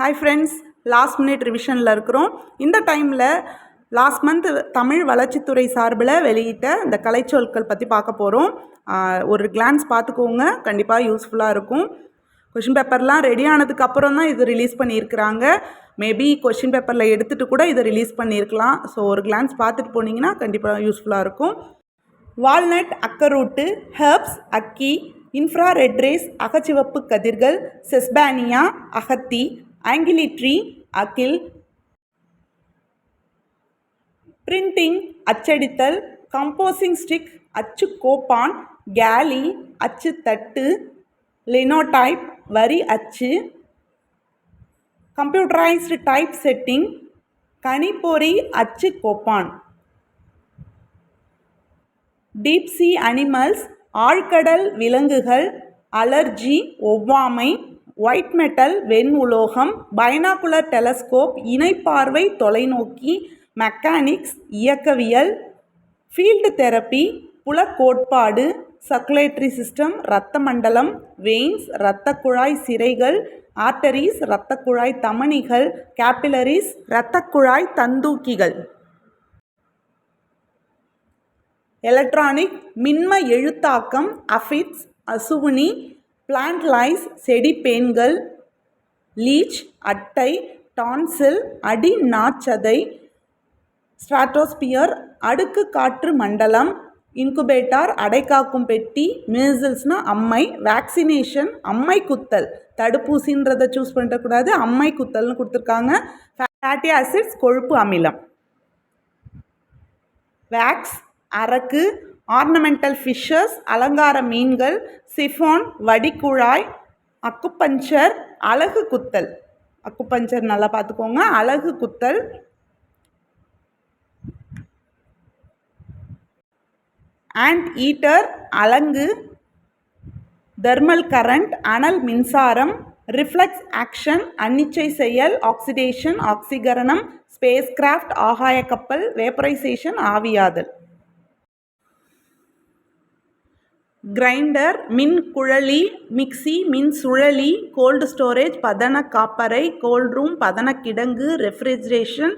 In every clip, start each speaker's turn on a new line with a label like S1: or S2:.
S1: Hi friends last minute ரிவிஷனில் இருக்கிறோம். இந்த டைமில் லாஸ்ட் மந்த் தமிழ் வளர்ச்சித்துறை சார்பில் வெளியிட்ட இந்த கலைச்சொற்கள் பற்றி பார்க்க போகிறோம் ஒரு கிளான்ஸ் பார்த்துக்கோங்க. கண்டிப்பாக யூஸ்ஃபுல்லாக இருக்கும். கொஷின் பேப்பர்லாம் ரெடி ஆனதுக்கப்புறம் தான் இது ரிலீஸ் பண்ணியிருக்கிறாங்க. மேபி கொஷின் பேப்பரில் எடுத்துகிட்டு கூட இதை ரிலீஸ் பண்ணியிருக்கலாம். ஸோ ஒரு கிளான்ஸ் பார்த்துட்டு போனீங்கன்னா கண்டிப்பாக யூஸ்ஃபுல்லாக இருக்கும். வால்நட் அக்கரூட்டு ஹெர்ப்ஸ் அக்கி இன்ஃப்ராரெட் ரேஸ் அகச்சிவப்பு கதிர்கள் செஸ்பானியா அகத்தி ஆங்கிலிட்ரி அகில். பிரிண்டிங் அச்சடித்தல். கம்போசிங் ஸ்டிக் அச்சு கோப்பான். கேலி அச்சு தட்டு. லினோடைப் வரி அச்சு. கம்ப்யூட்டரைஸ்டு டைப் செட்டிங் கணிப்பொறி அச்சு கோப்பான். டீப்சி அனிமல்ஸ் ஆழ்கடல் விலங்குகள். அலர்ஜி ஒவ்வாமை. ஒயிட் மெட்டல் வெண் உலோகம் பைனாகுலர் டெலஸ்கோப் இணைப்பார்வை தொலைநோக்கி மெக்கானிக்ஸ் இயக்கவியல் ஃபீல்டு தெரப்பி புலக்கோட்பாடு சர்க்குலேட்டரி சிஸ்டம் இரத்த மண்டலம் வெயின்ஸ் இரத்த குழாய் சிறைகள் ஆர்டரிஸ் இரத்த குழாய் தமனிகள் கேப்பிலரிஸ் இரத்த குழாய் தந்தூக்கிகள். எலக்ட்ரானிக் மின்ம எழுத்தாக்கம் அஃபிட்ஸ் அசுவினி பிளான்ட் லைஸ் செடிப்பேன்கள் லீச் அட்டை டான்சில் அடி நாச்சதை ஸ்ட்ராட்டோஸ்பியர் அடுக்கு காற்று மண்டலம் இன்குபேட்டார் அடைக்காக்கும் பெட்டி மீசில்ஸ்னால் அம்மை வேக்சினேஷன் அம்மை குத்தல். தடுப்பூசின்றதை சூஸ் பண்ணிடக்கூடாது அம்மை குத்தல்னு கொடுத்துருக்காங்க. ஃபேட்டி ஆசிட்ஸ் கொழுப்பு அமிலம். வேக்ஸ் அரக்கு ஆர்னமெண்டல் ஃபிஷ்ஷஸ் அலங்கார மீன்கள் சிஃபோன் வடிக்குழாய் அக்குப்பஞ்சர் அழகு குத்தல். அக்குப்பஞ்சர் நல்லா பார்த்துக்கோங்க. அழகு குத்தல். ஆண்ட் ஈட்டர் அலங்கு. தெர்மல் கரண்ட் அனல் மின்சாரம். ரிஃப்ளெக்ஸ் ஆக்ஷன் அன்னிச்சை செயல் ஆக்சிடேஷன் ஆக்சிகரணம் ஸ்பேஸ் கிராஃப்ட் ஆகாய கப்பல் வேப்பரைசேஷன் ஆவியாதல். கிரைண்டர் மின் குழலி மிக்சி மின் சுழலி கோல்டு ஸ்டோரேஜ் பதன காப்பறை கோல்ட் ரூம் பதன கிடங்கு ரெஃப்ரிஜரேஷன்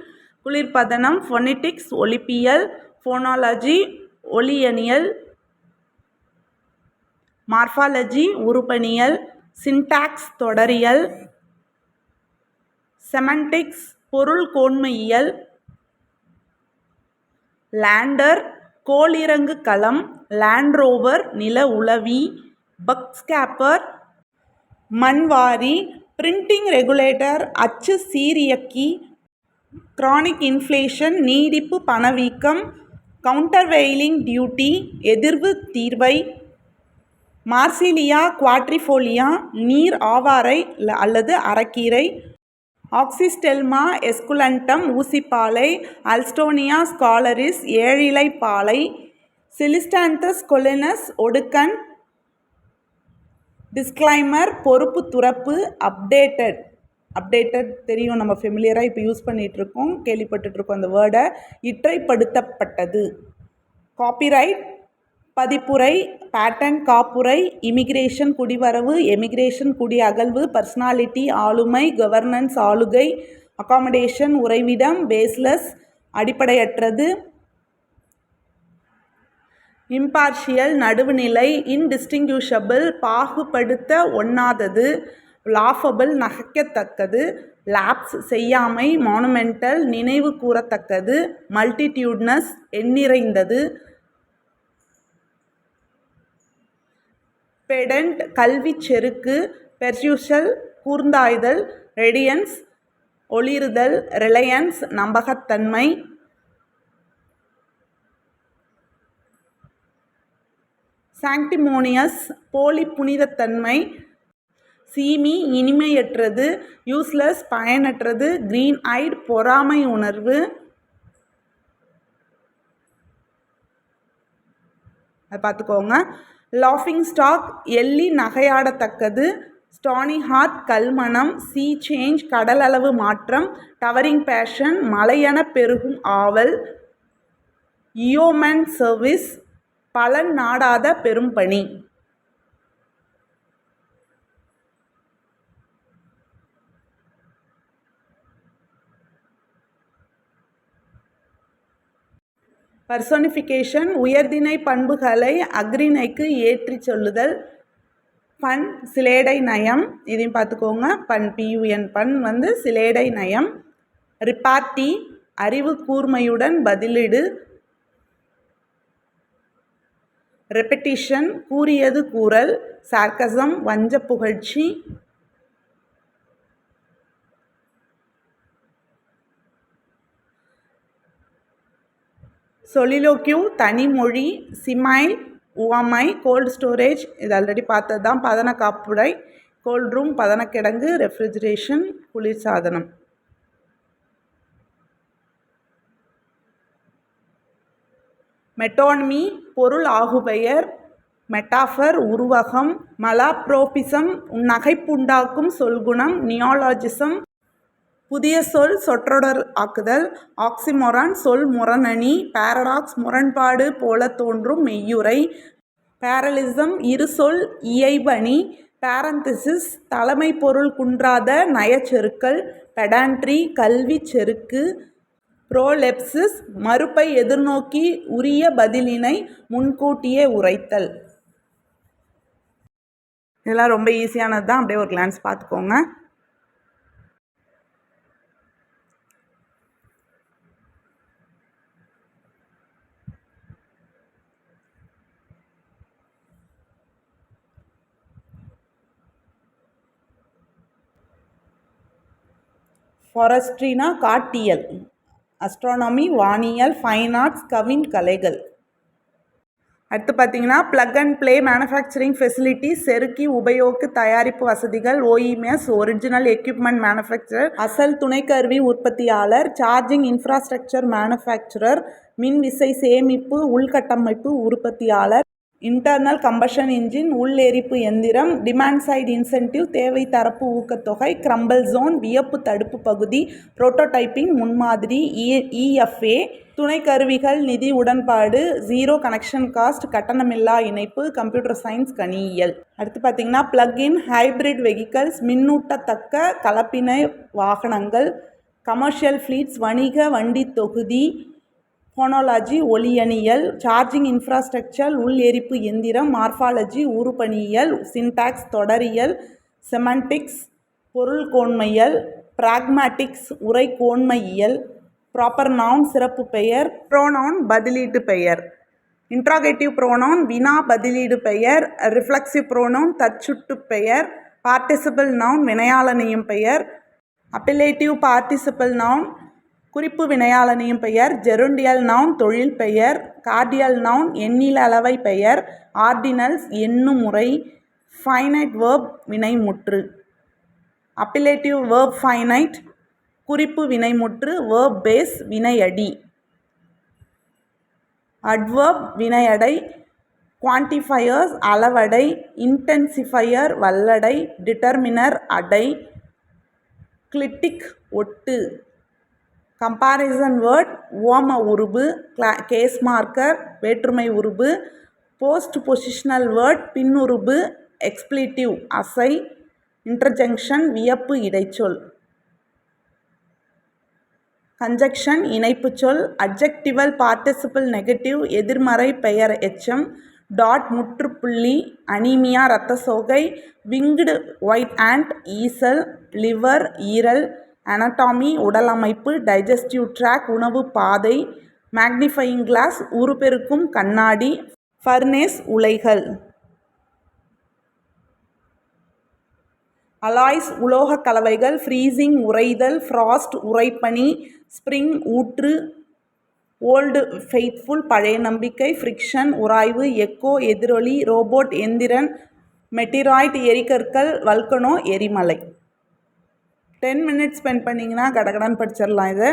S1: குளிர்பதனம் ஃபொனிட்டிக்ஸ் ஒலிப்பியல் ஃபோனாலஜி ஒலியனியல் மார்ஃபாலஜி உருப்பணியல் சின்டாக்ஸ் தொடரியல் செமண்டிக்ஸ் பொருள் கோன்மையியல் லேண்டர் கோளிறங்கு களம் லேண்ட்ரோவர் நில உளவி பக்ஸ்கேப்பர் மண்வாரி பிரிண்டிங் ரெகுலேட்டர் அச்சு சீரியக்கி கிரானிக் இன்ஃப்ளேஷன் நீடிப்பு பணவீக்கம் கவுண்டர்வெயிலிங் டியூட்டி எதிர்வு தீர்வை மார்சிலியா குவாட்ரிஃபோலியா நீர் ஆவாரை அல்லது அரக்கீரை ஆக்சிஸ்டெல்மா எஸ்குலண்டம் ஊசிப்பாலை அல்ஸ்டோனியா ஸ்காலரிஸ் ஏழிலை பாலை சிலிஸ்டாந்தஸ் கொலினஸ் ஒடுக்கன் டிஸ்க்ளைமர் பொறுப்பு துறப்பு அப்டேட்டட். அப்டேட்டட் தெரியும் நம்ம ஃபெமிலியராக இப்போ யூஸ் பண்ணிகிட்ருக்கோம் கேள்விப்பட்டுட்ருக்கோம் அந்த வேர்டை. இற்றைப்படுத்தப்பட்டது. காப்பிரைட் பதிப்புரை பேட்டன் காப்புரை இமிக்ரேஷன் குடிவரவு எமிக்ரேஷன் குடி அகழ்வு பர்சனாலிட்டி ஆளுமை கவர்னன்ஸ் ஆளுகை அகாமடேஷன் உறைவிடம் பேஸ்லெஸ் அடிப்படையற்றது. இம்பார்ஷியல் நடுவுநிலை இன்டிஸ்டிங்யூஷபிள் பாகுபடுத்த ஒண்ணாதது. லாஃபபிள் நகைக்கத்தக்கது. லாப்ஸ் செய்யாமை மானுமெண்டல் நினைவு கூறத்தக்கது. மல்டிடியூட்னஸ் எண்ணிறைந்தது. பெடண்ட் கல்வி செருக்கு பெர்யூஷல் கூர்ந்தாய்தல் ரெடியன்ஸ் ஒளிருதல் ரிலையன்ஸ் நம்பகத்தன்மை. சாங்டிமோனியஸ் போலி புனிதத்தன்மை சீமி இனிமையற்றது யூஸ்லெஸ் பயனற்றது க்ரீன் ஐட் பொறாமை உணர்வு அதை பார்த்துக்கோங்க. லாஃபிங் ஸ்டாக் எள்ளி நகையாடத்தக்கது. ஸ்டானி ஹார்ட் கல்மணம் சீ சேஞ்ச் கடலளவு மாற்றம் டவரிங் பேஷன் மலையென பெருகும் ஆவல். இயோமன் சர்வீஸ் பலன் நாடாத பெரும்பணி. பர்சோனிஃபிகேஷன் உயர்திணை பண்புகளை அக்ரிணைக்கு ஏற்றி சொல்லுதல். பண் சிலேடை நயம். இதையும் பார்த்துக்கோங்க. பண் பியூஎன் பண் வந்து சிலேடை நயம். ரிப்பார்ட்டி அறிவு கூர்மையுடன் பதிலீடு. ரெப்படிஷன் கூறியது கூறல். சார்க்கசம் வஞ்ச புகழ்ச்சி. சொலிலோக்யூ தனிமொழி சிமைல் உவமை கோல்டு ஸ்டோரேஜ் இது ஆல்ரெடி பார்த்தது தான் பதன காப்புடை கோல்ட் ரூம் பதனக்கிடங்கு ரெஃப்ரிஜரேஷன் குளிர்சாதனம் மெட்டோனமி பொருள் ஆகுபெயர் மெட்டாஃபர் உருவகம் மலாப்ரோபிசம் நகைப்புண்டாக்கும் சொல்குணம் நியாலாஜிசம் புதிய சொல் சொற்றொடர் ஆக்குதல் ஆக்சிமொரான் சொல் முரணணி பாரடாக்ஸ் முரண்பாடு போல தோன்றும் மெய்யுரை பேரலிசம் இரு சொல் இயைபணி பேரந்திசிஸ் தலைமை பொருள் குன்றாத நயச்செருக்கள் பெடான்ட்ரி கல்வி செருக்கு ப்ரோலெப்சிஸ் மறுப்பை எதிர்நோக்கி உரிய பதிலினை முன்கூட்டியே உரைத்தல். இதெல்லாம் ரொம்ப ஈஸியானது தான் அப்படியே ஒரு கிளான்ஸ் பார்த்துக்கோங்க. ஃபாரஸ்ட்ரினா காட்டியல். அஸ்ட்ரானமி வானியல் ஃபைன் ஆர்ட்ஸ் கவின் கலைகள். அடுத்து பார்த்தீங்கன்னா plug and play manufacturing facility செருக்கி உபயோக்கு தயாரிப்பு வசதிகள் ஓஇஎம்எஸ் ஒரிஜினல் எக்யூப்மெண்ட் மேனுஃபேக்சரர் அசல் துணைக்கருவி உற்பத்தியாளர் சார்ஜிங் இன்ஃப்ராஸ்ட்ரக்சர் மேனுஃபேக்சரர் மின் விசை சேமிப்பு உள்கட்டமைப்பு உற்பத்தியாளர். இன்டர்னல் கம்பஷன் இன்ஜின் உள் எரிப்பு எந்திரம் டிமாண்ட் சைடு இன்சென்டிவ் தேவை தரப்பு ஊக்கத்தொகை கிரம்பல் ஜோன் வியப்பு தடுப்பு பகுதி புரோட்டோடைப்பிங் முன்மாதிரி e, இஎஃப்ஏ துணை கருவிகள் நிதி உடன்பாடு ஜீரோ கனெக்ஷன் காஸ்ட் கட்டணமில்லா இணைப்பு கம்ப்யூட்டர் சயின்ஸ் கணியியல். அடுத்து பார்த்தீங்கன்னா பிளக்இன் ஹைப்ரிட் வெஹிக்கல்ஸ் மின்னூட்டத்தக்க கலப்பின வாகனங்கள் கமர்ஷியல் ஃப்ளீட்ஸ் வணிக வண்டி தொகுதி ஃபோனாலஜி ஒளியணியல் சார்ஜிங் இன்ஃப்ராஸ்ட்ரக்சர் உள் எரிப்பு எந்திரம் மார்ஃபாலஜி உருப்பணியியல் சின்டாக்ஸ் தொடரியல் செமண்டிக்ஸ் பொருள் கோண்மையல் பிராக்மேட்டிக்ஸ் உரை கோண்மையியல் ப்ராப்பர் நவுன் சிறப்பு பெயர் ப்ரோனவுன் பதிலீட்டு பெயர். இன்ட்ராகேட்டிவ் ப்ரோனவுன் வினா பதிலீடு பெயர் ரிஃப்ளெக்சிவ் ப்ரோனவுன் தற்சுட்டு பெயர் பார்ட்டிசிபிள் நவுன் வினையாளனையும் பெயர் அப்பலேட்டிவ் பார்ட்டிசிபிள் நவுன் குறிப்பு வினையாளனையும் பெயர் ஜெருண்டியல் நவுன் தொழில் பெயர் கார்டியல் நவுன் எண்ணில் அளவை பெயர் ஆர்டினல்ஸ் எண்ணும் முறை ஃபைனைட் வேர்ப் வினைமுற்று. அப்பிலேட்டிவ் வேர்ப் ஃபைனைட் குறிப்பு வினைமுற்று வேர்ப் பேஸ் வினையடி. அட்வர்ப் வினையடை குவான்டிஃபயர்ஸ் அளவடை இன்டென்சிஃபையர் வல்லடை டிட்டர்மினர் அடை கிளிட்டிக் ஒட்டு. கம்பாரிசன் வேர்ட் ஓம உருபு கிளா கேஸ் மார்க்கர் வேற்றுமை உருபு போஸ்ட் பொசிஷனல் வேர்ட் பின்னுருபு எக்ஸ்பிளிட்டிவ் அசை இன்டர்ஜங்ஷன் வியப்பு இடைச்சொல். கன்ஜக்ஷன் இணைப்புச் சொல் அட்ஜெக்டிவல் பார்ட்டிசிபிள் நெகட்டிவ் எதிர்மறை பெயர் எச்சம் டாட் முற்றுப்புள்ளி அனீமியா இரத்த சோகை விங்டு ஒயிட் ஆண்ட் ஈசல் லிவர் ஈரல் அனட்டாமி உடலமைப்பு டைஜஸ்டிவ் ட்ராக் உணவு பாதை மேக்னிஃபையிங் கிளாஸ் உருப்பெருக்கும் கண்ணாடி ஃபர்னேஸ் உலைகள். அலாய்ஸ் உலோகக் கலவைகள் ஃப்ரீசிங் உறைதல் ஃப்ராஸ்ட் உறைப்பனி ஸ்ப்ரிங் ஊற்று ஓல்டு ஃபெய்த்ஃபுல் பழைய நம்பிக்கை ஃப்ரிக்ஷன் உராய்வு எக்கோ எதிரொலி ரோபோட் எந்திரன் மெட்டிராய்ட் எரிகற்கள் வல்கனோ எரிமலை. டென் மினிட்ஸ் ஸ்பெண்ட் பண்ணிங்கன்னா கடகடான்னு படிச்சிடலாம் இது.